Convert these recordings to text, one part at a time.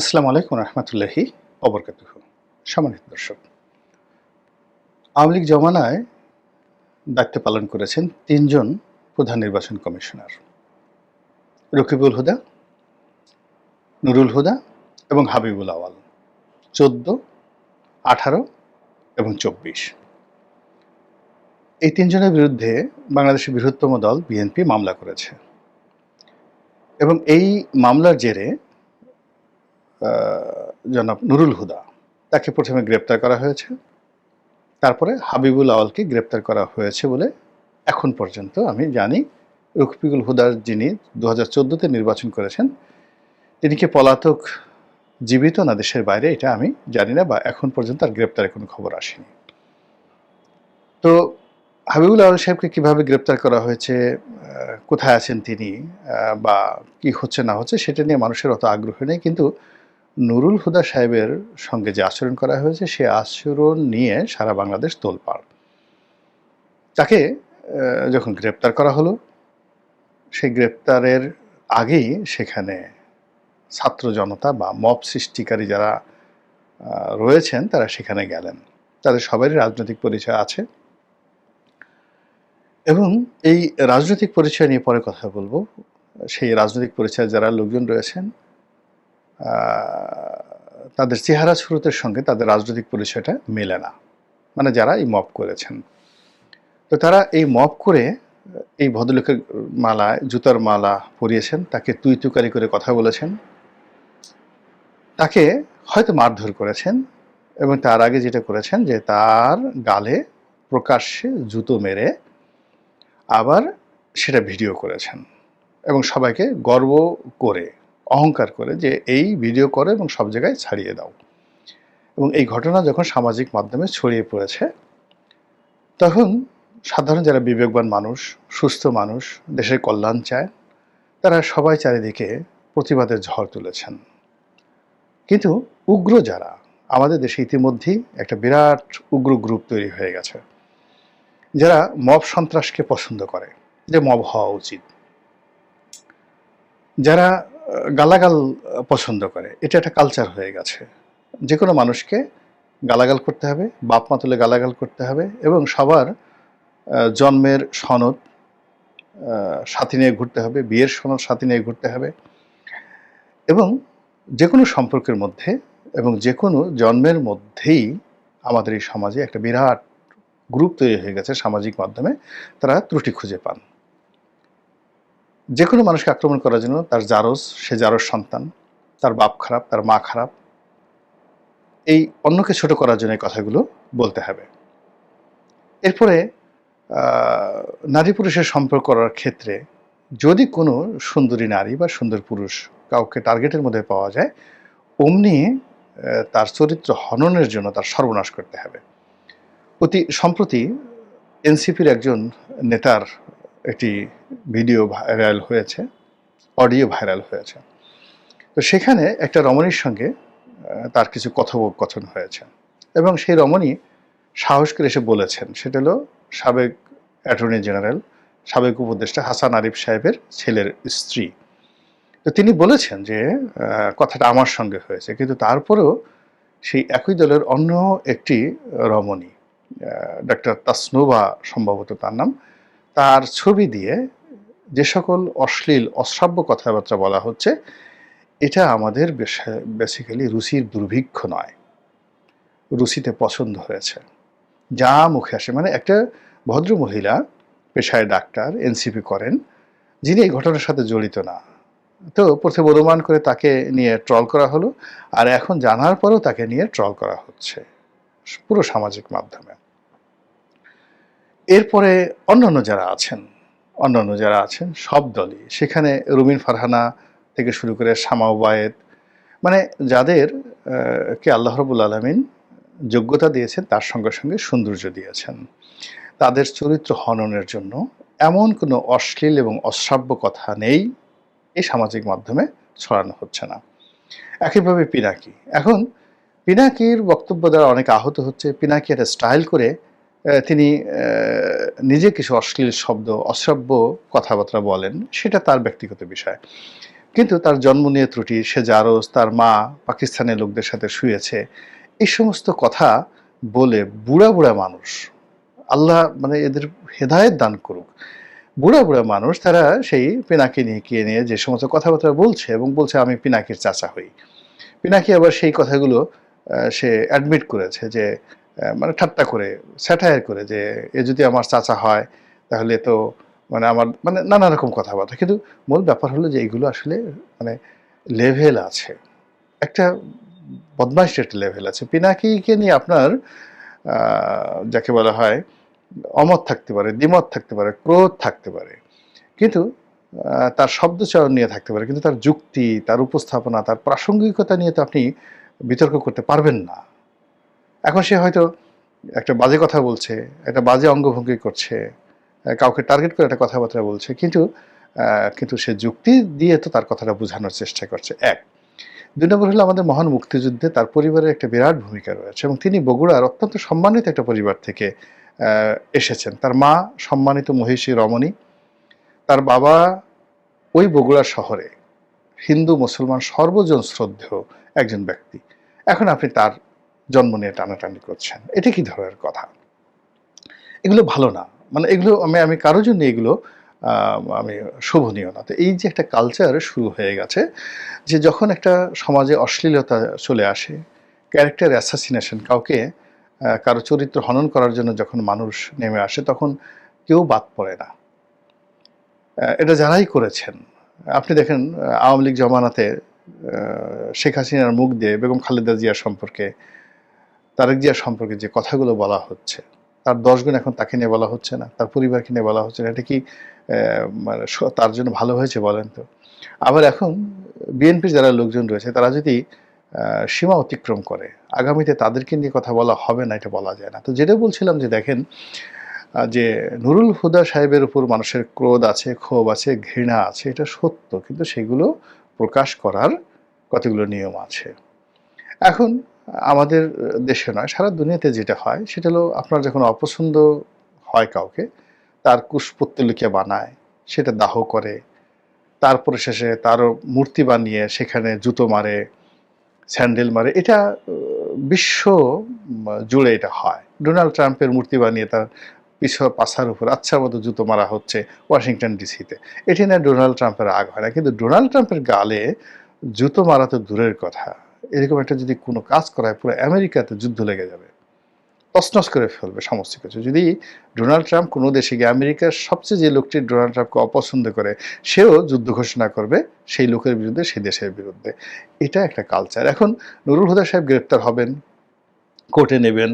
আসসালামু আলাইকুম রহমতুল্লাহি অবরকাত সম্মানিত দর্শক, আওয়ামী লীগ জমানায় দায়িত্ব পালন করেছেন তিনজন প্রধান নির্বাচন কমিশনার। রকিবুল হুদা, নুরুল হুদা এবং হাবিবুল আওয়াল। চোদ্দ, আঠারো এবং চব্বিশ। এই তিনজনের বিরুদ্ধে বাংলাদেশের বৃহত্তম দল বিএনপি মামলা করেছে। এবং এই মামলার জেরে জনাব নুরুল হুদা। তাকে প্রথমে গ্রেপ্তার করা হয়েছে। তারপরে হাবিবুল আওয়ালকে গ্রেপ্তার করা হয়েছে বলে এখন পর্যন্ত আমি জানি। রফিকুল হুদার যিনি দু হাজার চোদ্দোতে নির্বাচন করেছেন, তিনি কি পলাতক জীবিত না দেশের বাইরে, এটা আমি জানি না বা এখন পর্যন্ত আর গ্রেপ্তারের কোনো খবর আসেনি। তো হাবিবুল আওয়াল সাহেবকে কীভাবে গ্রেপ্তার করা হয়েছে কোথায় আছেন তিনি বা কি হচ্ছে না হচ্ছে, সেটা নিয়ে মানুষের অত আগ্রহ নেই, কিন্তু নুরুল হুদা সাহেবের সঙ্গে যে আচরণ করা হয়েছে, সে আচরণ নিয়ে সারা বাংলাদেশ তোলপাড়। তাকে যখন গ্রেপ্তার করা হলো, সেই গ্রেপ্তারের আগেই সেখানে ছাত্র জনতা বা মব সৃষ্টিকারী যারা রয়েছেন, তারা সেখানে গেলেন। তাদের সবারই রাজনৈতিক পরিচয় আছে। এবং এই রাজনৈতিক পরিচয় নিয়ে পরে কথা বলব। সেই রাজনৈতিক পরিচয় যারা লোকজন রয়েছেন তাদের চেহারা স্রোতের সঙ্গে তাদের রাজনৈতিক পরিচয়টা মেলে না। মানে যারা এই মপ করেছেন। তো তারা এই মপ করে এই ভদ্রলোকের মালায়, জুতার মালা পরিয়েছেন, তাকে তুই তুকারি করে কথা বলেছেন। তাকে হয়তো মারধর করেছেন এবং তার আগে যেটা করেছেন যে তার গালে প্রকাশ্যে জুতো মেরে আবার সেটা ভিডিও করেছেন এবং সবাইকে গর্ব করে অহংকার করে যে এই ভিডিও করে এবং সব জায়গায় ছাড়িয়ে দাও। এবং এই ঘটনা যখন সামাজিক মাধ্যমে ছড়িয়ে পড়েছে, তখন সাধারণ যারা বিবেকবান মানুষ, সুস্থ মানুষ, দেশের কল্যাণ চায়, তারা সবাই চারিদিকে প্রতিবাদের ঝড় তুলেছেন। কিন্তু উগ্র যারা, আমাদের দেশে ইতিমধ্যেই একটা বিরাট উগ্র গ্রুপ তৈরি হয়ে গেছে। যারা মব সন্ত্রাসকে পছন্দ করে, যে মব হওয়া উচিত। যারা গালাগাল পছন্দ করে। এটা একটা কালচার হয়ে গেছে। যে কোনো মানুষকে গালাগাল করতে হবে, বাপ মা তুলে গালাগাল করতে হবে এবং সবার জন্মের সনদ সাথী নিয়ে ঘুরতে হবে, বিয়ের সনদ সাথী নিয়ে ঘুরতে হবে এবং যে কোনো সম্পর্কের মধ্যে এবং যে কোনো জন্মের মধ্যেই আমাদের এই সমাজে একটা বিরাট গ্রুপ তৈরি হয়ে গেছে সামাজিক মাধ্যমে। তারা ত্রুটি খুঁজে পান। যে কোনো মানুষকে আক্রমণ করার জন্য তার জারজ, সে জারজ সন্তান, তার বাপ খারাপ, তার মা খারাপ, এই অন্যকে ছোট করার জন্য এই কথাগুলো বলতে হবে। এরপরে নারী পুরুষের সম্পর্ক করার ক্ষেত্রে যদি কোনো সুন্দরী নারী বা সুন্দর পুরুষ কাউকে টার্গেটের মধ্যে পাওয়া যায়, অমনি তার চরিত্র হননের জন্য তার সর্বনাশ করতে হবে। অতি সম্প্রতি এনসিপির একজন নেতার একটি ভিডিও ভাইরাল হয়েছে, অডিও ভাইরাল হয়েছে। তো সেখানে একটা রমণীর সঙ্গে তার কিছু কথোপকথন হয়েছে এবং সেই রমণী সাহস করে এসে বলেছেন, সেটা হলো সাবেক অ্যাটর্নি জেনারেল, সাবেক উপদেষ্টা হাসান আরিফ সাহেবের ছেলের স্ত্রী। তো তিনি বলেছেন যে কথাটা আমার সঙ্গে হয়েছে, কিন্তু তারপরেও সেই একই দলের অন্য একটি রমণী ডাক্তার তাসনুবা সম্ভবত তার নাম তার ছবি দিয়ে যে সকল অশ্লীল, অশ্রাব্য কথাবার্তা বলা হচ্ছে, এটা আমাদের বেসিক্যালি রুচির দুর্ভিক্ষ নয়। রুচিতে পছন্দ হয়েছে। যা মুখে আসে। মানে একটা ভদ্র মহিলা, পেশায় ডাক্তার, এনসিপি করেন, যিনি এই ঘটনার সাথে জড়িত না। তো প্রথমে অনুমান করে তাকে নিয়ে ট্রল করা হলো, আর এখন জানার পরও তাকে নিয়ে ট্রল করা হচ্ছে। পুরো সামাজিক মাধ্যমে। এরপরে অন্যান্য যারা আছেন, অন্যান্য যারা আছেন, সব দলই। সেখানে রুমিন ফারহানা থেকে শুরু করে শামা ওবায়েদ মানে যাদের কে আল্লাহ রবুল আলমিন যোগ্যতা দিয়েছেন, তার সঙ্গে সঙ্গে সৌন্দর্য দিয়েছেন। তাদের চরিত্র হননের জন্য এমন কোনো অশ্লীল এবং অশ্রাব্য কথা নেই, এই সামাজিক মাধ্যমে ছড়ানো হচ্ছে না। একইভাবে পিনাকি। এখন, পিনাকির বক্তব্য দ্বারা অনেক আহত হচ্ছে। পিনাকি একটা স্টাইল করে তিনি নিজে কিছু অশ্লীল শব্দ, অশ্রাব্য কথাবার্তা বলেন, সেটা তার ব্যক্তিগত বিষয়। কিন্তু তার জন্ম নিয়ে ত্রুটি, সে জারজ, তার মা পাকিস্তানের লোকদের সাথে শুয়েছে, এই সমস্ত কথা বলে বুড়া বুড়া মানুষ, আল্লাহ মানে এদের হেদায়েত দান করুক। বুড়া বুড়া মানুষ, তারা সেই পিনাকি নিয়ে কে নিয়ে যে সমস্ত কথাবার্তা বলছে এবং বলছে, আমি পিনাকির চাচা হই। পিনাকি আবার সেই কথাগুলো সে অ্যাডমিট করেছে যে মানে ঠাট্টা করে, স্যাটায়ার করে যে, এ যদি আমার চাচা হয়, তাহলে তো মানে আমার মানে নানা রকম কথাবার্তা। কিন্তু মূল ব্যাপার হলো যে এইগুলো আসলে মানে লেভেল আছে। একটা বদমাইশের একটা লেভেল আছে। পিনাকিকে নিয়ে আপনার যাকে বলা হয়, অমত থাকতে পারে, দ্বিমত থাকতে পারে, ক্রোধ থাকতে পারে। কিন্তু তার শব্দচয়ন নিয়ে থাকতে পারে। কিন্তু তার যুক্তি, তার উপস্থাপনা, তার প্রাসঙ্গিকতা নিয়ে তো আপনি বিতর্ক করতে পারবেন না। এখন সে হয়তো একটা বাজে কথা বলছে, একটা বাজে অঙ্গভঙ্গি করছে কাউকে টার্গেট করে একটা কথাবার্তা বলছে, কিন্তু কিন্তু সে যুক্তি দিয়ে তো তার কথাটা বোঝানোর চেষ্টা করছে। এক, দুই নম্বর হলো আমাদের মহান মুক্তিযুদ্ধে তার পরিবারের একটা বিরাট ভূমিকা রয়েছে এবং তিনি বগুড়ার অত্যন্ত সম্মানিত একটা পরিবার থেকে এসেছেন। তার মা সম্মানিত মহিষী রমণী, তার বাবা ওই বগুড়া শহরে হিন্দু, মুসলমান সর্বজন শ্রদ্ধেয় একজন ব্যক্তি। এখন আপনি তার জন্ম নিয়ে টানাটানি করছেন। এটা কি ধরনের কথা? এগুলো ভালো না। মানে এগুলো আমি আমি কারোর জন্য এগুলো, আমি শোভনীয় না। তো এই যে একটা কালচার শুরু হয়ে গেছে যে যখন একটা সমাজে অশ্লীলতা চলে আসে ক্যারেক্টার অ্যাসাসিনেশন কাউকে কারও চরিত্র হনন করার জন্য যখন মানুষ নেমে আসে, তখন কেউ বাদ পড়ে না। এটা যারাই করেছেন, আপনি দেখেন আওয়ামী লীগ জমানাতে শেখ হাসিনার মুখ দিয়ে বেগম খালেদা জিয়া সম্পর্কে তারেক জিয়া সম্পর্কে যে কথাগুলো বলা হচ্ছে, তার দশ গুণ এখন তাকে নিয়ে বলা হচ্ছে না, তার পরিবারকে নিয়ে বলা হচ্ছে না, এটা কি মানে তার জন্য ভালো হয়েছে বলেন তো? আবার এখন বিএনপির যারা লোকজন রয়েছে, তারা যদি সীমা অতিক্রম করে, আগামীতে তাদেরকে নিয়ে কথা বলা হবে না, এটা বলা যায় না। তো যেটা বলছিলাম যে দেখেন যে নুরুল হুদা সাহেবের উপর মানুষের ক্রোধ আছে, ক্ষোভ আছে, ঘৃণা আছে, এটা সত্য, কিন্তু সেগুলো প্রকাশ করার কতগুলো নিয়ম আছে। এখন আমাদের দেশে নয়, সারা দুনিয়াতে যেটা হয়, সেটা হলো আপনার যখন অপছন্দ হয় কাউকে, তার কুশপুত্তলিকা বানায়, সেটা দাহ করে, তারপরে শেষে তারও মূর্তি বানিয়ে সেখানে জুতো মারে, স্যান্ডেল মারে, এটা বিশ্ব জুড়ে এটা হয়। ডোনাল্ড ট্রাম্পের মূর্তি বানিয়ে তার পিছ পাশার উপর আচ্ছা মতো জুতো মারা হচ্ছে ওয়াশিংটন ডিসিতে। এটি না ডোনাল্ড ট্রাম্পের রাগ হয় না, কিন্তু ডোনাল্ড ট্রাম্পের গালে জুতো মারা তো দূরের কথা। এরকম একটা যদি কোনো কাজ করায়, পুরো আমেরিকাতে যুদ্ধ লেগে যাবে। তছনছ করে ফেলবে সমস্ত কিছু। যদি ডোনাল্ড ট্রাম্প কোনো দেশে গিয়ে আমেরিকার সবচেয়ে যে লোকটি ডোনাল্ড ট্রাম্পকে অপছন্দ করে, সেও যুদ্ধ ঘোষণা করবে সেই লোকের বিরুদ্ধে, সেই দেশের বিরুদ্ধে। এটা একটা কালচার এখন নুরুল হুদা সাহেব গ্রেপ্তার হবেন, কোর্টে নেবেন।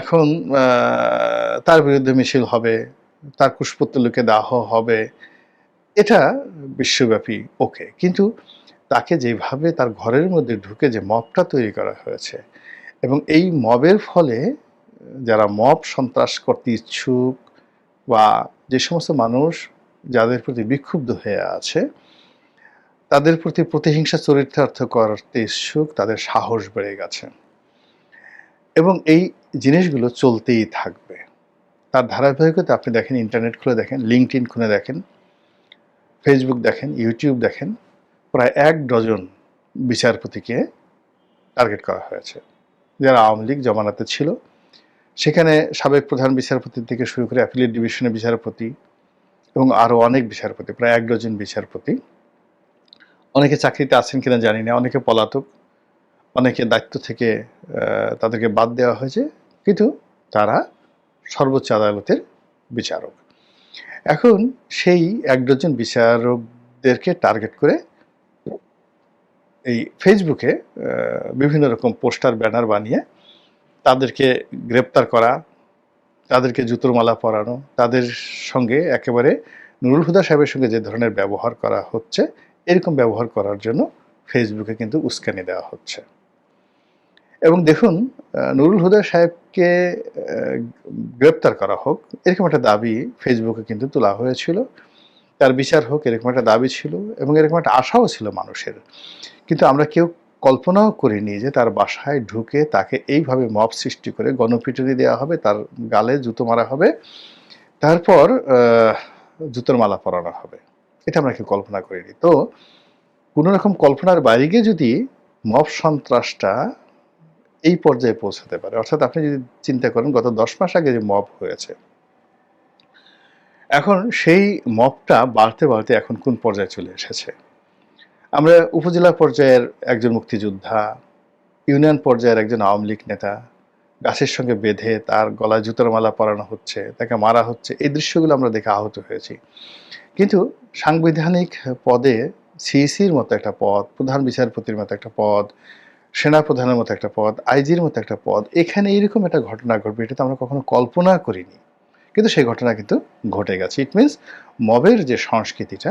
এখন তার বিরুদ্ধে মিছিল হবে, তার কুশপুত্তলিকে দাহ হবে। এটা বিশ্বব্যাপী ওকে কিন্তু তাকে যেভাবে তার ঘরের মধ্যে ঢুকে যে মবটা তৈরি করা হয়েছে এবং এই মবের ফলে, যারা মব সন্ত্রাস করতে ইচ্ছুক বা যে সমস্ত মানুষ যাদের প্রতি বিক্ষুব্ধ হয়ে আছে, তাদের প্রতি প্রতিহিংসা চরিত্রার্থ করতে ইচ্ছুক, তাদের সাহস বেড়ে গেছে। এবং এই জিনিসগুলো চলতেই থাকবে। তার ধারাবাহিকতা আপনি দেখেন, ইন্টারনেট খুলে দেখেন লিঙ্কড ইন খুলে দেখেন ফেসবুক দেখেন ইউটিউব দেখেন প্রায় এক ডজন বিচারপতিকে টার্গেট করা হয়েছে। যারা আওয়ামী লীগ জমানাতে ছিল। সেখানে সাবেক প্রধান বিচারপতি থেকে শুরু করে অ্যাপিলেট ডিভিশনের বিচারপতি এবং আরও অনেক বিচারপতি, প্রায় এক ডজন বিচারপতি। অনেকে চাকরিতে আছেন কিনা জানি না, অনেকে পলাতক, অনেকে দায়িত্ব থেকে তাদেরকে বাদ দেওয়া হয়েছে। কিন্তু তারা সর্বোচ্চ আদালতের বিচারক। এখন সেই এক ডজন বিচারকদেরকে টার্গেট করে এই ফেসবুকে বিভিন্ন রকম পোস্টার, ব্যানার বানিয়ে তাদেরকে গ্রেপ্তার করা, তাদেরকে জুতোর মালা পরানো, তাদের সঙ্গে একেবারে নুরুল হুদা সাহেবের সঙ্গে যে ধরনের ব্যবহার করা হচ্ছে, এরকম ব্যবহার করার জন্য ফেসবুকে কিন্তু উস্কানি দেওয়া হচ্ছে। এবং দেখুন নুরুল হুদা সাহেবকে গ্রেপ্তার করা হোক, এরকম একটা দাবি ফেসবুকে কিন্তু তোলা হয়েছিল। তার বিচার হোক, এরকম একটা দাবি ছিল এবং এরকম একটা আশাও ছিল মানুষের। কিন্তু আমরা কেউ কল্পনাও করিনি যে তার বাসায় ঢুকে তাকে এইভাবে মব সৃষ্টি করে গণপিটুনি দেওয়া হবে, তার গালে জুতো মারা হবে, তারপর জুতোর মালা পরানো হবে। এটা আমরা কেউ কল্পনা করিনি। তো কোনো রকম কল্পনার বাইরে গিয়ে যদি মব সন্ত্রাসটা এই পর্যায়ে পৌঁছাতে পারে, অর্থাৎ আপনি যদি চিন্তা করেন গত দশ মাস আগে যে মব হয়েছে এখন সেই মপটা বাড়তে বাড়তে এখন কোন পর্যায়ে চলে এসেছে? আমরা উপজেলা পর্যায়ের একজন মুক্তিযোদ্ধা, ইউনিয়ন পর্যায়ের একজন আওয়ামী লীগ নেতা, গাছের সঙ্গে বেঁধে তার গলায় জুতোর মালা পরানো হচ্ছে, তাকে মারা হচ্ছে, এই দৃশ্যগুলো আমরা দেখে আহত হয়েছি। কিন্তু সাংবিধানিক পদে সিইসির মতো একটা পদ, প্রধান বিচারপতির মতো একটা পদ সেনাপ্রধানের মতো একটা পদ, আইজির মতো একটা পদ, এখানে এইরকম একটা ঘটনা ঘটবে, এটা তো আমরা কখনো কল্পনা করিনি। কিন্তু সেই ঘটনা কিন্তু ঘটে গেছে। ইট মিনস মবের যে সংস্কৃতিটা,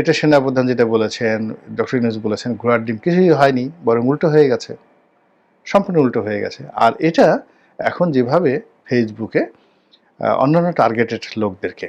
এটা সেনাপ্রধান যেটা বলেছেন, ডক্টর ইউনুস বলেছেন, ঘোড়ার ডিম কিছুই হয়নি, বরং উল্টো হয়ে গেছে। সম্পূর্ণ উল্টো হয়ে গেছে। আর এটা এখন যেভাবে ফেসবুকে অন্যান্য টার্গেটেড লোকদেরকে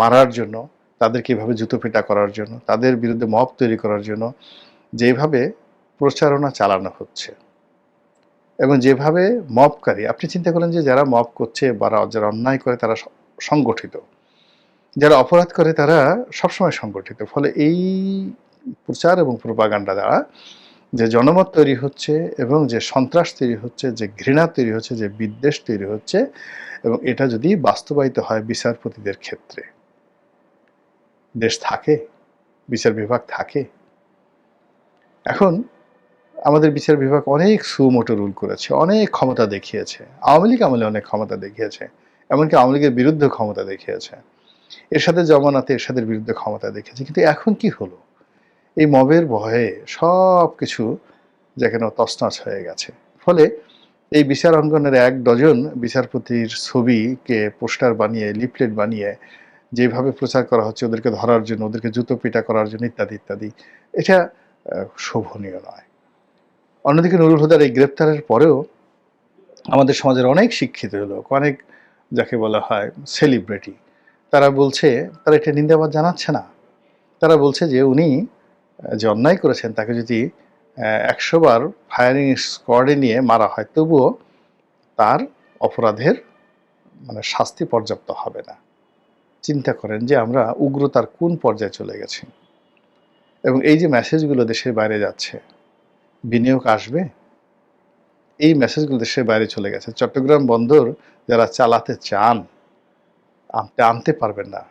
মারার জন্য, তাদেরকে এভাবে জুতো পেটা করার জন্য, তাদের বিরুদ্ধে মব তৈরি করার জন্য, যেভাবে প্রচারণা চালানো হচ্ছে এবং যেভাবে মবকারী আপনি চিন্তা করেন যে যারা মব করছে বা যারা অন্যায় করে তারা সংগঠিত। যারা অপরাধ করে তারা সবসময় সংগঠিত। ফলে এই প্রচার এবং প্রপাগান্ডা দ্বারা যে জনমত তৈরি হচ্ছে এবং যে সন্ত্রাস তৈরি হচ্ছে, যে ঘৃণা তৈরি হচ্ছে, যে বিদ্বেষ তৈরি হচ্ছে এবং এটা যদি বাস্তবায়িত হয় বিচারপতিদের ক্ষেত্রে, দেশ থাকে, বিচার বিভাগ থাকে। এখন আমাদের বিচার বিভাগ অনেক সুমোটো রুল করেছে, অনেক ক্ষমতা দেখিয়েছে। আওয়ামী লীগ আমলে অনেক ক্ষমতা দেখিয়েছে, এমনকি আওয়ামী লীগের বিরুদ্ধে ক্ষমতা দেখিয়েছে। এর সাথে জমানাতে এরশাদের বিরুদ্ধে ক্ষমতা দেখিয়েছে, কিন্তু এখন কি হলো? এই মবের ভয়ে সব কিছু যেখানে তছনছ হয়ে গেছে। ফলে এই বিচার অঙ্গনের এক ডজন বিচারপতির ছবিকে পোস্টার বানিয়ে, লিফলেট বানিয়ে, যেভাবে প্রচার করা হচ্ছে, ওদেরকে ধরার জন্য, ওদেরকে জুতো পিটা করার জন্য, ইত্যাদি ইত্যাদি, এটা শোভনীয় নয়। অন্যদিকে নুরুল হুদার এই গ্রেপ্তারের পরেও আমাদের সমাজের অনেক শিক্ষিত লোক, অনেক যাকে বলা হয় সেলিব্রিটি তারা বলছে, তারা এটা নিন্দাবাদ জানাচ্ছে না। তারা বলছে যে উনি যে অন্যায় করেছেন, তাকে যদি একশো বার ফায়ারিং স্কোয়াডে নিয়ে মারা হয়, তবুও তার অপরাধের মানে শাস্তি পর্যাপ্ত হবে না। চিন্তা করেন যে আমরা উগ্রতার কোন পর্যায়ে চলে গেছি। এবং এই যে মেসেজগুলো দেশের বাইরে যাচ্ছে বিনিয়োগ আসবে, এই মেসেজগুলো দেশের বাইরে চলে গেছে। চট্টগ্রাম বন্দর যারা চালাতে চান আনতে আনতে পারবেন না।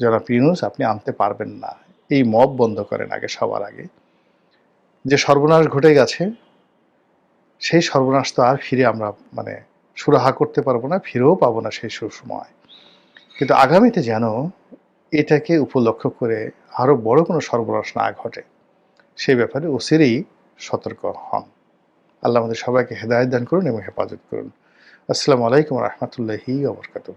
যারা পিনুস আপনি আনতে পারবেন না। এই মব বন্ধ করেন আগে, সবার আগে। যে সর্বনাশ ঘটে গেছে, সেই সর্বনাশ তো আর ফিরে আমরা মানে সুরাহা করতে পারব না, ফিরেও পাবো না সেই সুসময়। কিন্তু আগামীতে যেন এটাকে উপলক্ষ করে আরও বড় কোনো সর্বনাশ না ঘটে। সেই ব্যাপারে ওসিরেই সতর্ক হন। আল্লাহ আমাদের সবাইকে হেদায়ত দান করুন এবং হেফাজত করুন। আসসালামু আলাইকুম রহমতুল্লাহি ওবরকাতুহ